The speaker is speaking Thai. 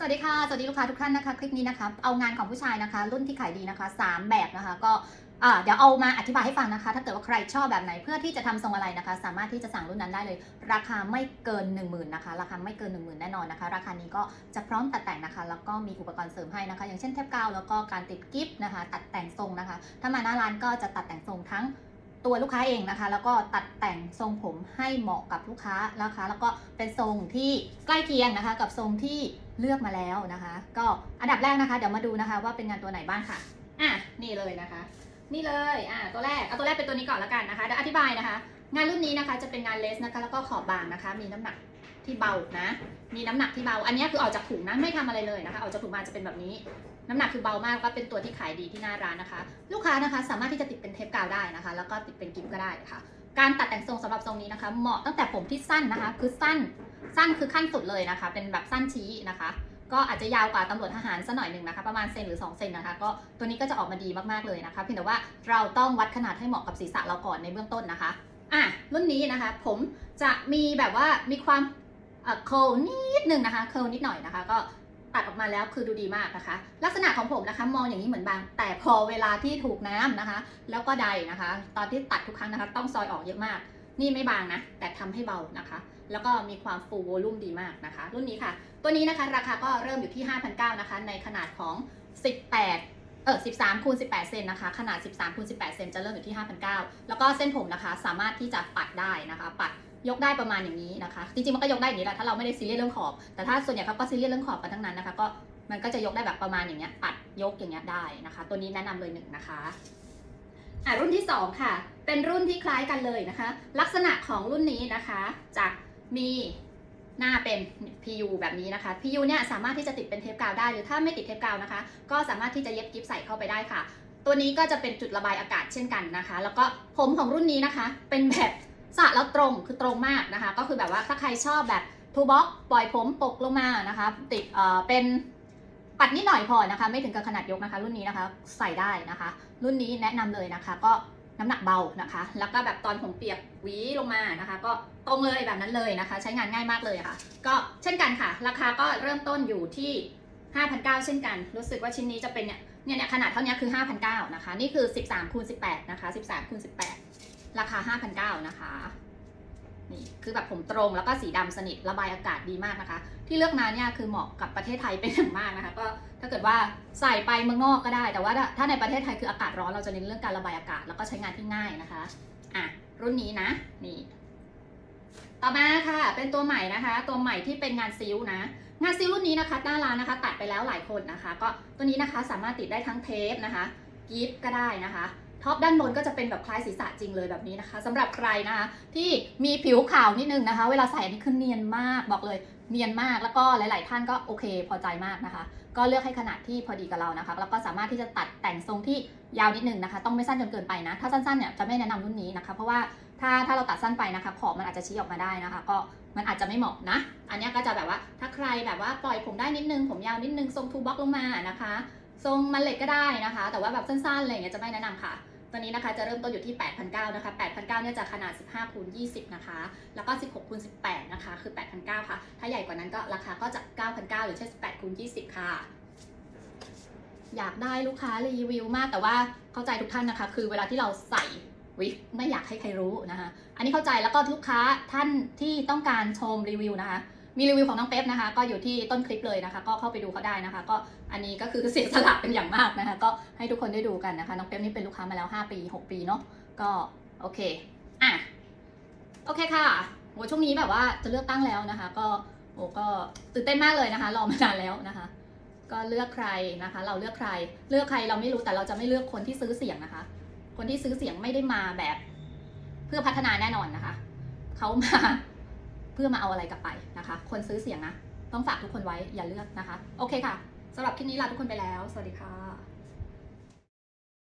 สวัสดีค่ะ สวัสดีลูกค้าทุกท่านนะคะ คลิปนี้นะคะ เอางานของผู้ชายนะคะ รุ่นที่ขายดีนะคะ 3 แบบนะคะ ก็อ่าเดี๋ยวเอามาอธิบายให้ฟังนะคะ ถ้าเกิดว่าใครชอบแบบไหนเพื่อที่จะทำทรงอะไรนะคะ สามารถที่จะสั่งรุ่นนั้นได้เลย ราคาไม่เกิน 1 0,000นะคะ ราคาไม่เกิน 1 0,000 แน่นอนนะคะ ราคานี้ก็จะพร้อมตัดแต่งนะคะ แล้วก็มีอุปกรณ์เสริมให้นะคะ อย่างเช่นเทปกาวแล้วก็การติดกิฟต์นะคะ ตัดแต่งทรงนะคะ ถ้ามาหน้าร้านก็จะตัดแต่งทรงทั้ง ตัวลูกค้าเองนะคะ แล้วก็ตัดแต่งทรงผมให้เหมาะกับลูกค้านะคะ แล้วก็เป็นทรงที่ใกล้เคียงนะคะ กับทรงที่เลือกมาแล้วนะคะ ก็อันดับแรกนะคะ เดี๋ยวมาดูนะคะ ว่าเป็นงานตัวไหนบ้างค่ะอะนี่เลยนะคะ นี่เลยอะตัวแรกเอาตัวแรกเป็นตัวนี้ก่อนแล้วกันนะคะเดี๋ยวอธิบายนะคะ งานรุ่นนี้นะคะจะเป็นงานเลสนะคะ แล้วก็ขอบบางนะคะ มีน้ำหนัก ที่เบานะ มีน้ำหนักที่เบา อันนี้คือออกจากถุงนะไม่ทำอะไรเลยนะคะ ออกจากถุงมาจะเป็นแบบนี้ น้ำหนักคือเบามากก็เป็นตัวที่ขายดีที่หน้าร้านนะคะ ลูกค้านะคะ สามารถที่จะติดเป็นเทปกาวได้นะคะ แล้วก็ติดเป็นกิฟก็ได้ค่ะ การตัดแต่งทรงสำหรับทรงนี้นะคะ เหมาะตั้งแต่ผมที่สั้นนะคะ คือสั้น สั้นคือขั้นสุดเลยนะคะ เป็นแบบสั้นชี้นะคะก็อาจจะยาวกว่าตำรวจทหารสักหน่อยหนึ่งนะคะ ประมาณเซนหรือ 2 เซนนะคะ ก็ตัวนี้ก็จะออกมาดีมาก ๆ เลยนะคะ เพียงแต่ว่าเราต้องวัดขนาดให้เหมาะกับศีรษะเราก่อนในเบื้องต้นนะคะ อะรุ่นนี้นะคะ ผมจะมีแบบว่ามีความ เอ่อโคลนิดนึงนะคะเคิลนิดหน่อยนะคะ ก็ตัดออกมาแล้วคือดูดีมากนะคะ ลักษณะของผมนะคะ มองอย่างนี้เหมือนบาง แต่พอเวลาที่ถูกน้ำนะคะ แล้วก็ใดนะคะ ตอนที่ตัดทุกครั้งนะคะ ต้องซอยออกเยอะมาก นี่ไม่บางนะ แต่ทำให้เบานะคะ แล้วก็มีความฟูวอลุ่มดีมากนะคะ รุ่นนี้ค่ะ ตัวนี้นะคะ ราคาก็เริ่มอยู่ที่ 5,900นะคะ ในขนาดของ 18เออ13คูณ18 เซนนะคะ ขนาด 13คูณ18 เซนจะเริ่มอยู่ที่ 5,900 แล้วก็เส้นผมนะคะ สามารถที่จะปัดได้นะคะ ปัด ยกได้ประมาณอย่างนี้นะคะ จริงๆมันก็ยกได้อย่างนี้แหละถ้าเราไม่ได้ซีเรียสเรื่องขอบ แต่ถ้าส่วนใหญ่เขาก็ซีเรียสเรื่องขอบกันทั้งนั้นนะคะก็มันก็จะยกได้แบบประมาณอย่างเงี้ยปัดยกอย่างเงี้ยได้นะคะ ตัวนี้แนะนำเลยหนึ่งนะคะอะรุ่นที่ 2 ค่ะ เป็นรุ่นที่คล้ายกันเลยนะคะ ลักษณะของรุ่นนี้นะคะจะมีหน้าเป็น PU แบบนี้นะคะ PU เนี่ยสามารถที่จะติดเป็นเทปกาวได้ หรือถ้าไม่ติดเทปกาวนะคะ ก็สามารถที่จะเย็บกิฟใส่เข้าไปได้ค่ะ ตัวนี้ก็จะเป็นจุดระบายอากาศเช่นกันนะคะ แล้วก็ผมของรุ่นนี้นะคะ เป็นแบบ สระแล้วตรงคือตรงมากนะคะ ก็คือแบบว่าถ้าใครชอบแบบทูบ็อกปล่อยผมปกลงมานะคะ ติดเอ่อเป็นปัดนิดหน่อยพอนะคะ ไม่ถึงกับขนาดยกนะคะ รุ่นนี้นะคะใส่ได้นะคะ รุ่นนี้แนะนำเลยนะคะ ก็น้ำหนักเบานะคะ แล้วก็แบบตอนผมเปียกหวีลงมานะคะ ก็ตรงเลยแบบนั้นเลยนะคะ ใช้งานง่ายมากเลยค่ะ ก็เช่นกันค่ะ ราคาก็เริ่มต้นอยู่ที่ 5,900 เช่นกัน รู้สึกว่าชิ้นนี้จะเป็นเนี่ยเนี่ยเนี่ยขนาดเท่านี้คือ 5,900นะคะ นี่คือ 13คูณ18นะคะ13คูณ18 ราคา 5,900 นะคะ นี่คือแบบผมตรงแล้วก็สีดำสนิทระบายอากาศดีมากนะคะ ที่เลือกมาเนี่ยคือเหมาะกับประเทศไทยเป็นอย่างมากนะคะ ก็ถ้าเกิดว่าใส่ไปเมืองนอกก็ได้ แต่ว่าถ้าถ้าในประเทศไทยคืออากาศร้อนเราจะเน้นเรื่องการระบายอากาศแล้วก็ใช้งานที่ง่ายนะคะ อะ รุ่นนี้นะ นี่ ต่อมาค่ะเป็นตัวใหม่นะคะ ตัวใหม่ที่เป็นงานซิลนะงานซิลรุ่นนี้นะคะหน้าร้านนะคะตัดไปแล้วหลายคนนะคะ ก็ตัวนี้นะคะสามารถติดได้ทั้งเทปนะคะกิฟก็ได้นะคะ ท็อปด้านบนก็จะเป็นแบบคล้ายศีรษะจริงเลยแบบนี้นะคะสำหรับใครนะคะ ที่มีผิวขาวนิดนึงนะคะ เวลาใส่อันนี้คือเนียนมากบอกเลยเนียนมากแล้วก็หลาย ๆ ท่านก็โอเคพอใจมากนะคะ ก็เลือกให้ขนาดที่พอดีกับเรานะคะ แล้วก็สามารถที่จะตัดแต่งทรงที่ยาวนิดนึงนะคะ ต้องไม่สั้นจนเกินไปนะ ถ้าสั้น ๆ เนี่ยจะไม่แนะนำรุ่นนี้นะคะ เพราะว่าถ้าถ้าเราตัดสั้นไปนะคะ ขอบมันอาจจะชี้ออกมาได้นะคะ ก็มันอาจจะไม่เหมาะนะ อันนี้ก็จะแบบว่าถ้าใครแบบว่าปล่อยผมได้นิดนึงผมยาวนิดนึงทรงทูบ็อกลงมานะคะ ทรงมันเล็กก็ได้นะคะ แต่ว่าแบบสั้นๆอะไรอย่างเงี้ยจะไม่แนะนำค่ะ ตัวนี้นะคะจะเริ่มต้นอยู่ที่ 8,900นะคะ8,900เนี่ยจะขนาด 15คูณ20 นะคะ แล้วก็ 16คูณ18 นะคะ คือ 8,900 ค่ะ ถ้าใหญ่กว่านั้นก็ราคาก็จะ 9,900หรือใช่18คูณ20 ค่ะ อยากได้ลูกค้ารีวิวมาก แต่ว่าเข้าใจทุกท่านนะคะ คือเวลาที่เราใส่วิกไม่อยากให้ใครรู้นะคะ อันนี้เข้าใจแล้วก็ลูกค้าท่านที่ต้องการชมรีวิวนะคะ มีรีวิวของน้องเป๊ปนะคะ ก็อยู่ที่ต้นคลิปเลยนะคะ ก็เข้าไปดูเขาได้นะคะ ก็อันนี้ก็คือเสียสละเป็นอย่างมากนะคะ ก็ให้ทุกคนได้ดูกันนะคะ น้องเป๊ปนี่เป็นลูกค้ามาแล้ว 5 ปี 6 ปีเนาะก็โอเคอะโอเคค่ะโหช่วงนี้แบบว่าจะเลือกตั้งแล้วนะคะ ก็โอ้ก็ตื่นเต้นมากเลยนะคะรอมานานแล้วนะคะ ก็เลือกใครนะคะ เราเลือกใคร เลือกใครเราไม่รู้แต่เราจะไม่เลือกคนที่ซื้อเสียงนะคะ คนที่ซื้อเสียงไม่ได้มาแบบ เพื่อพัฒนาแน่นอนนะคะเขามา พื่อมาเอาอะไรกลับไปนะคะ คนซื้อเสียงนะ ต้องฝากทุกคนไว้อย่าเลือกนะคะ โอเคค่ะสำหรับคลิปนี้ลาทุกคนไปแล้ว สวัสดีค่ะ